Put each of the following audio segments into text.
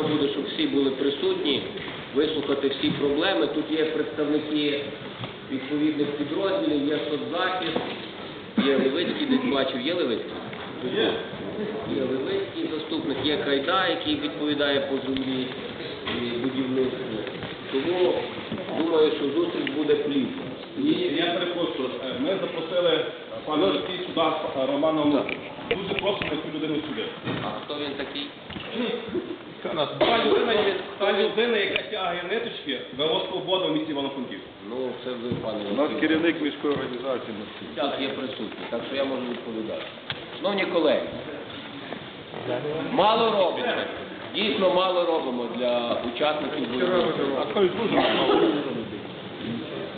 бажано буде, щоб всі були присутні, вислухати всі проблеми. Тут є представники відповідних підрозділів, є соцзахист, є Левицький, десь бачив, є Левицький? Є. Є Левицький заступник, є Кайда, який відповідає по землі і будівництву. Тому думаю, що зустріч буде плідна. І я перепрошую, ми запросили пана Олексій сюди Романа Луку. Дуже просимо цю людину сюди. А хто він такий? Та людина, є- та людина, яка тягає ниточки, ВО «Свобода» в місті Івано-Франківськ. Ну, це ви, пане У нас керівник міської організації. Так, є присутній, так що я можу відповідати. Шановні колеги, мало робимо. Дійсно мало робимо для учасників бойових.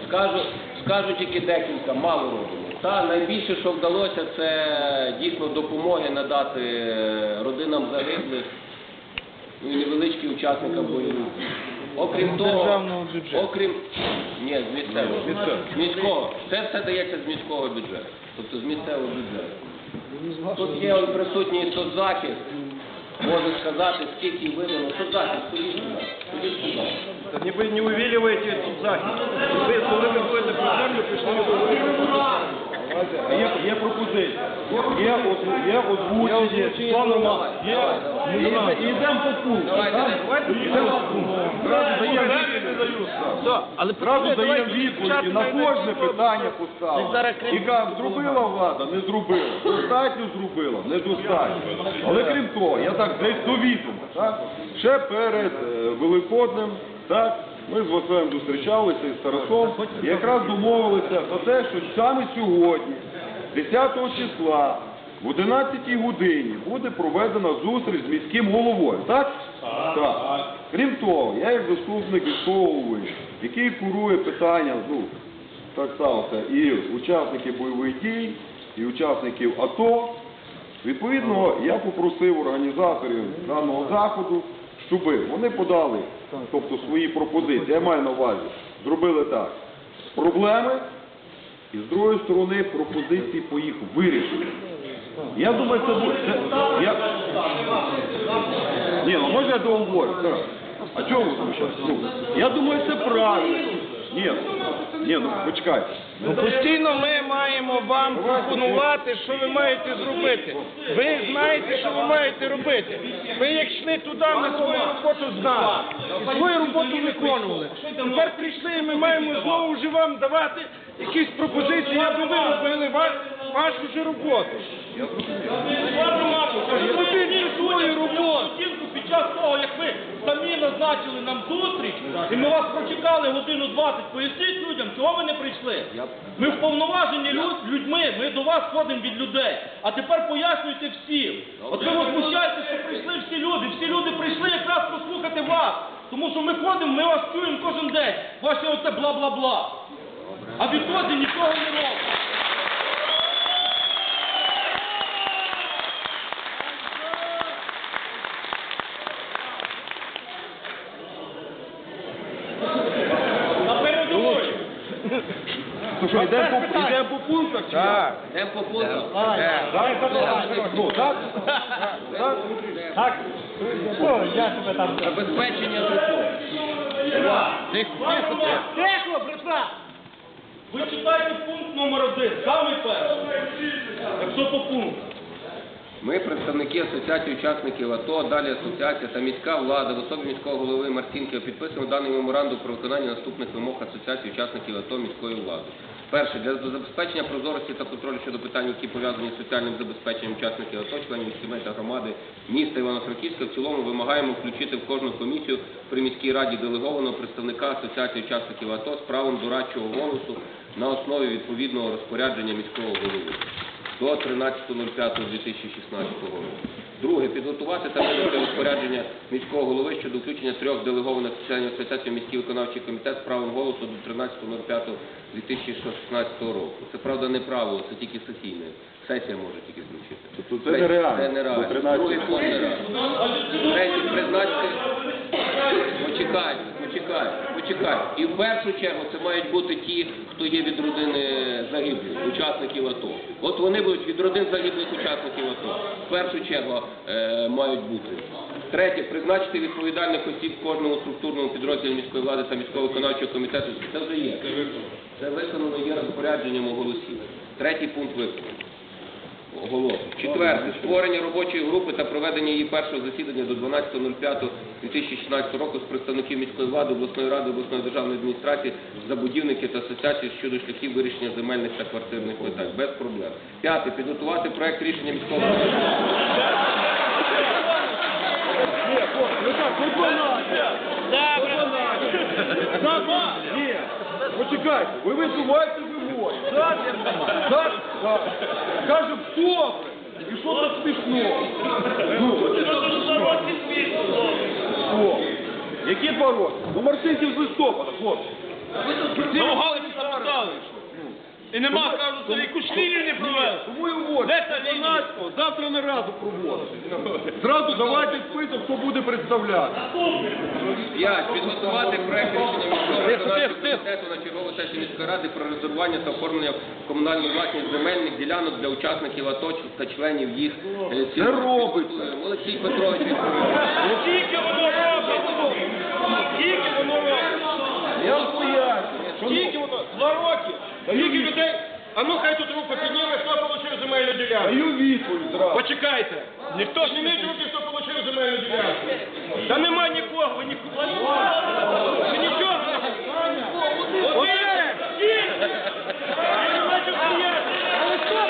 Скажу, скажу тільки декілька, мало робимо. Та найбільше, що вдалося, це дійсно допомоги надати е, родинам загиблих ну і невеличким учасникам бойових. Окрім того, окрім ні, з місцевого з міського. Це все дається з міського бюджету, тобто з місцевого бюджету. Тут є он присутній соцзахист, може сказати, скільки видано. Соцзахист, ходіть сюди, ходіть сюди. Ніби не увілюєте тут захід. Ви коли виходите про землю, прийшли Є, є пропозиція, є, оз- є озвучення, є, ми йдемо по пункту. Так? по пункту. Зразу даємо відповідь. Але Зразу даємо відповіді, на кожне питання поставимо. І кажемо, зробила влада, не зробила. Достатньо зробила, недостатньо. Але крім того, я так десь до відома, так? Ще перед е, Великоднем, так, ми з Василем зустрічалися із Тарасом і якраз домовилися за те, що саме сьогодні, 10 числа, в 11 годині буде проведена зустріч з міським головою, так? Так. Крім того, я як заступник військового голови, який курує питання, ну, так сталося, і учасників бойових дій, і учасників АТО. Відповідно, я попросив організаторів даного заходу, щоб вони подали тобто, свої пропозиції. Я маю на увазі, зробили так. Проблеми і з другої сторони пропозиції по їх вирішенню. Я думаю, це буде. Це, я... Ні, ну може я договорю. А чому? Ну, я думаю, це правильно. Ні, ні, ну почекайте. Ну, постійно ми маємо вам пропонувати, що ви маєте зробити. Ви знаєте, що ви маєте робити. Ви як йшли туди, ми свою роботу знали. І свою роботу виконували. Тепер прийшли і ми маємо знову вже вам давати якісь пропозиції, аби ви робили ва- вашу ж роботу. Свою роботу. Під час того, як ви самі назначили нам зустріч, і ми вас прочекали годину 20, поясніть людям, чого ви не прийшли. Ми вповноважені люд- людьми, ми до вас ходимо від людей. А тепер пояснюйте всім. От ви возмущаєте, що прийшли всі люди. Всі люди прийшли якраз послухати вас. Тому що ми ходимо, ми вас чуємо кожен день. Ваше оце бла-бла-бла. А відтоді нічого не робимо. На передовій. Ну що, йдемо по, йдемо по пунктах чи як? Йдемо по пунктам. Давай, давай. Ну, так? Так? Так. Я тебе там. Забезпечення житлом. Тихо, братва! Ви читайте пункт номер один, самий перший. Якщо по пункту. Ми, представники Асоціації учасників АТО, далі асоціація та міська влада в особі міського голови Марцінкова підписуємо даний меморандум про виконання наступних вимог Асоціації учасників АТО міської влади. Перше, для забезпечення прозорості та контролю щодо питань, які пов'язані з соціальним забезпеченням учасників АТО, членів сімей та громади міста Івано-Франківська, в цілому вимагаємо включити в кожну комісію при міській раді делегованого представника Асоціації учасників АТО з правом дорадчого голосу на основі відповідного розпорядження міського голови до 13.05.2016 року. Друге, підготувати та видати розпорядження міського голови щодо включення трьох делегованих членів асоціації міський виконавчий комітет з правом голосу до 13.05.2016 року. Це правда не правило, це тільки сесійне. Сесія може тільки включити. Тобто це нереально. Це нереально. До 13 Другий пункт нереально. Третє, призначити. Почекайте, почекайте. І в першу чергу це мають бути ті, хто є від родини загиблих, учасників АТО. От вони будуть від родин загиблих учасників АТО. В першу чергу е, мають бути. Третє, призначити відповідальних осіб кожному структурному підрозділі міської влади та міського виконавчого комітету. Це вже є. Це виконано є розпорядженням оголосів. Третій пункт виконаний. Оголошую. Четверте. Створення робочої групи та проведення її першого засідання до 12.05.2016 року з представників міської влади, обласної ради, обласної державної адміністрації, забудівників та асоціацій щодо шляхів вирішення земельних та квартирних питань. Без проблем. П'яте. Підготувати проект рішення міського ну почекайте, ви висуваєте вимоги. Так, так, так. Кажемо, добре. І що так смішно? Ну, які два роки? Ну, Марсинків з листопада, хлопці. Ну. І нема, кажуть, що якусь лінію не провели. Тому і уводять. Де та лінія? 12-го, завтра не разу проводити. Зразу давайте список, хто буде представляти. П'ять. Підготувати проект рішення міського виконавчого комітету на чергову сесію міської ради про резервування та оформлення в комунальну власність земельних ділянок для учасників АТО та членів їх. е, Це робиться. Олексій Петрович відповідає. Скільки воно робить? Скільки воно робить? Я вам поясню. Скільки воно? Два роки. Скільки людей? А ну хай тут руку підніме, хто отримав земельну ділянку. Даю відповідь зразу. Почекайте. Ніхто ж не міє руки, хто отримав земельну ділянку. Та нема нікого, ви нікого. Ви нічого. Оце! Скільки? Я не бачу стояти. Але що?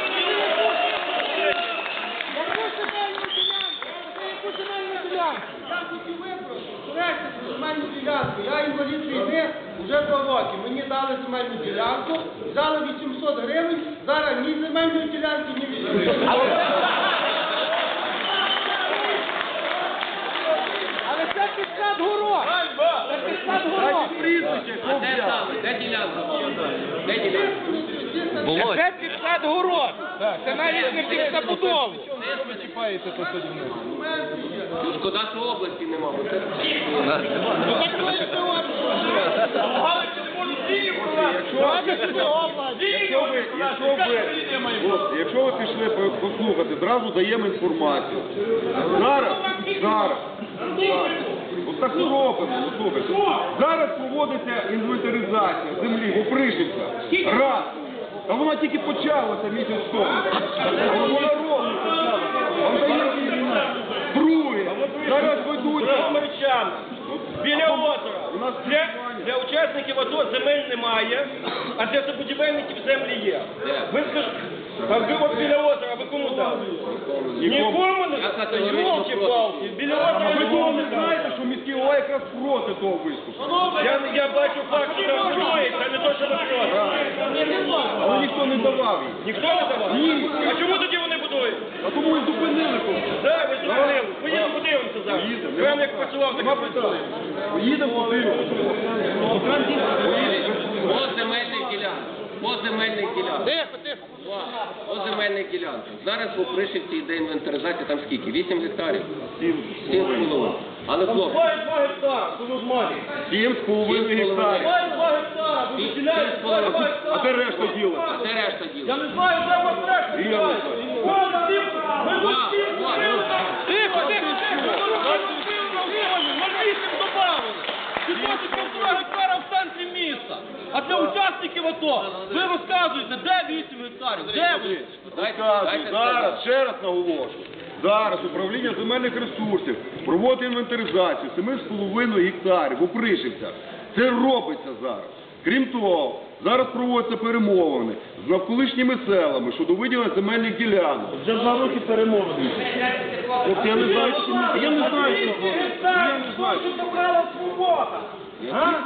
Я хотів випросити, коректно, земельну ділянку. Я інвалід війни вже два роки. Мені дали земельну ділянку, взяли 800 гривень, зараз ні земельної ділянки, ні 800 гривень. Але це підсад город. Це підсад город. Прізвище, А де саме? Де ділянка? Де ділянка? Це підсад город. Це навіть не під забудову. Ну, шкода, що області нема, бо це Якщо ви, якщо ви, хлопці, якщо ви пішли по- послухати, зразу даємо інформацію. Зараз, зараз, от так і робимо, ну, слухайте. Зараз проводиться інвентаризація землі в Опришівцях. Раз. А вона тільки почалася місяць тому. А вона робиться. А вона є війна. Друге. Зараз ведуть. Марчан, біля озера. У нас Для, для учасників АТО земель немає, а для забудівельників землі є. Ви скажете, а ви от біля озера, ви кому дали? Нікому не категорично Йолки-палки, біля озера ви нікому не не знаєте, що міський голова якраз проти того виступу. Я, я бачу факт, що там троє, це не то, що ви проти. Але ніхто не давав їй. Ніхто не давав? Ні. А чому будують? А тому і зупинили тут. Так, ви зупинили. Поїдемо подивимося зараз. Поїдемо. Як працював, так і працює. Поїдемо подивимося. по земельних ділянках. По земельних ділянках. Тихо, тихо. По земельних ділянках. Зараз в Опришівці йде інвентаризація, там скільки? 8 гектарів? Сім. 7 з половиною. Але хлопці, 22 гектара, ви ж маєте. Сім з половиною гектарів. 22 гектара, ви виділяєте 22 А гектара. де решта діла? а де решта Я не знаю, де вас решта А для учасників АТО ви розказуєте, де 8 гектарів, де? Дайте, зараз, ще раз наголошую. Зараз управління земельних ресурсів проводить інвентаризацію 7,5 гектарів у Пришівцях. Це робиться зараз. Крім того, зараз проводяться перемовини з навколишніми селами щодо виділення земельних ділянок. Вже два роки перемовини. От я не знаю, чому. Я не знаю, що я не знаю. свобода.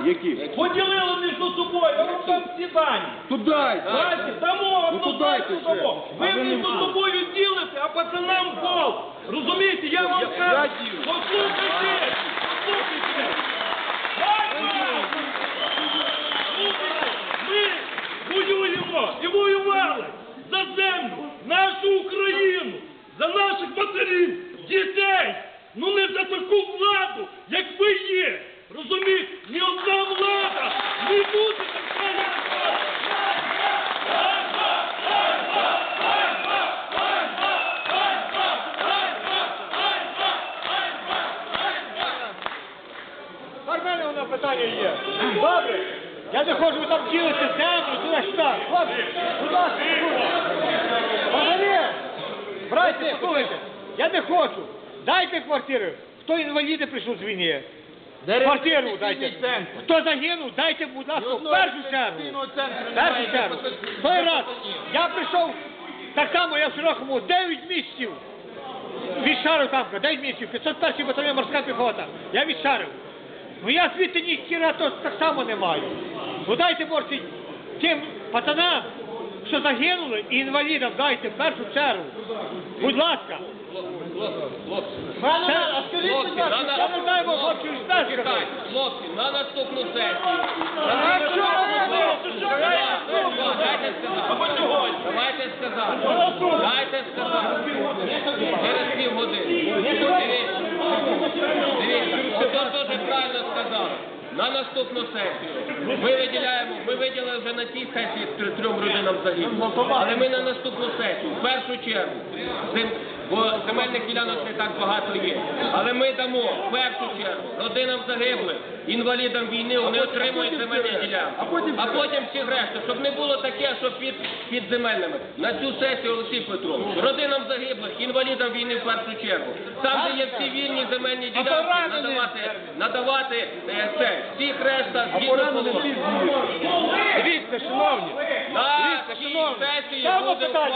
Які? Поділили між собою, я вам дам всі дані. То дайте. Ну, то ну дайте дайте вже. дамо. Ви А ви між собою ділите, а пацанам пол. Розумієте, я вам Я- кажу, ділю. послухайте, послухайте. Слухайте, ми і воювали за землю, нашу Україну, за наших матерів, дітей. Ну не за таку владу, як ви є. Розумієте, ні одна влада не буде я не хочу. Дайте квартири. Хто інваліди прийшов з війни? Квартиру дайте. Хто загинув, дайте, будь ласка, в першу чергу. В першу чергу. Той раз. Я прийшов, так само я в Широкому, 9 місяців. Відшарив там, 9 місяців, 501 батальйон морська піхота. Я відшарив. Ну я звідти ні хіра то так само не маю. Ну дайте, може, тим пацанам, що загинули, і інвалідам дайте в першу чергу. Будь ласка. Хлопці, а скажіть, будь Хлопці, ласка, на- я не знаю, бо хочу. Чекайте, хлопці, на наступну сесію. А що ви робите? Що ви Дайте сказати. Давайте сказати. Дайте сказати. Через пів години. Дивіться. Дивіться. Ото дуже правильно сказав. На наступну сесію ми виділяємо, ми виділили вже на цій сесії тр- трьом родинам загиблих. Але ми на наступну сесію, в першу чергу, зем- бо земельних ділянок не так багато є. Але ми дамо в першу чергу родинам загиблих, інвалідам війни, вони отримують земельні ділянки. А потім всі решта, щоб не було таке, що під, під земельними. На цю сесію Олексій Петрович, родинам загиблих, інвалідам війни в першу чергу. Там, де є всі вільні земельні ділянки, надавати, надавати е, це, всіх решта згідно положення. Дивіться, шановні. На Дивіться, цій шановні. буде питання.